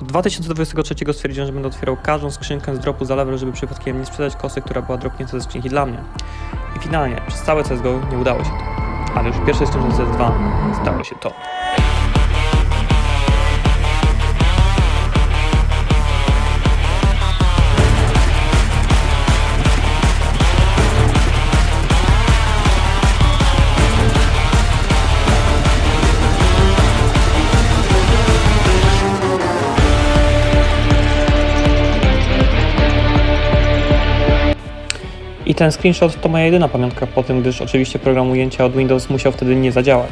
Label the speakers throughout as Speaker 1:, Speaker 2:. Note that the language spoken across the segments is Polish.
Speaker 1: Od 2023 stwierdziłem, że będę otwierał każdą skrzynkę z dropu za level, żeby przypadkiem nie sprzedać kosy, która była dropnięta ze skrzynki dla mnie. I finalnie, przez całe CSGO nie udało się to. Ale już w pierwszej skrzynce CS2 stało się to. Ten screenshot to moja jedyna pamiątka po tym, gdyż oczywiście program ujęcia od Windows musiał wtedy nie zadziałać.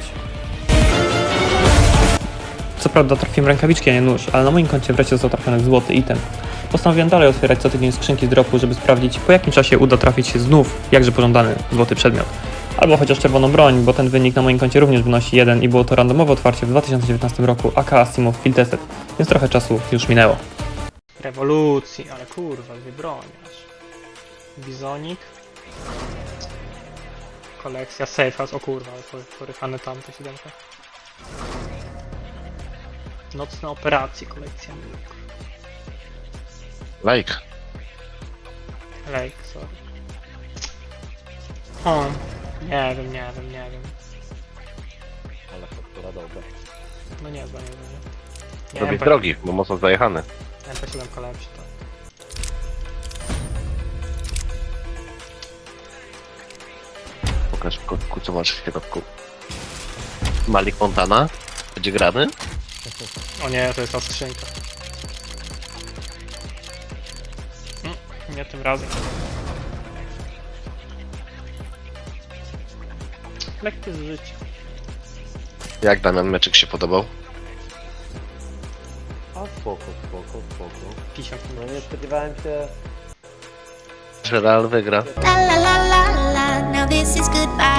Speaker 1: Co prawda trafiłem rękawiczki, a nie nóż, ale na moim koncie wreszcie został trafiony złoty item. Postanowiłem dalej otwierać co tydzień skrzynki z dropu, żeby sprawdzić po jakim czasie uda trafić się znów jakże pożądany złoty przedmiot. Albo chociaż czerwoną broń, bo ten wynik na moim koncie również wynosi 1 i było to randomowe otwarcie w 2019 roku aka Simov Field Tested, więc trochę czasu już minęło. Rewolucji, ale kurwa, dwie broni aż. Bizonik. Kolekcja Safe House, o kurwa, porychane tamte siódemka. Nocne operacje, kolekcja Milk.
Speaker 2: Like.
Speaker 1: Lake, sorry. O, nie wiem, nie wiem, nie wiem.
Speaker 2: Ale faktura dobra.
Speaker 1: No nie, bo nie, nie. Nie,
Speaker 2: Robi
Speaker 1: MP,
Speaker 2: drogi, bo mocno zajechany.
Speaker 1: MP7 lepszy,
Speaker 2: Pokaż w kotku, co masz w środku. Malik Montana. Będzie grany?
Speaker 1: O nie, to jest ta skrzynka. Mm, Nie tym razem. Lekkie życie.
Speaker 2: Jak Damian Meczek się podobał?
Speaker 3: A spoko, spoko, spoko.
Speaker 1: Pisiak.
Speaker 3: No nie spodziewałem się...
Speaker 2: Że Real wygra.
Speaker 4: La la la this is goodbye.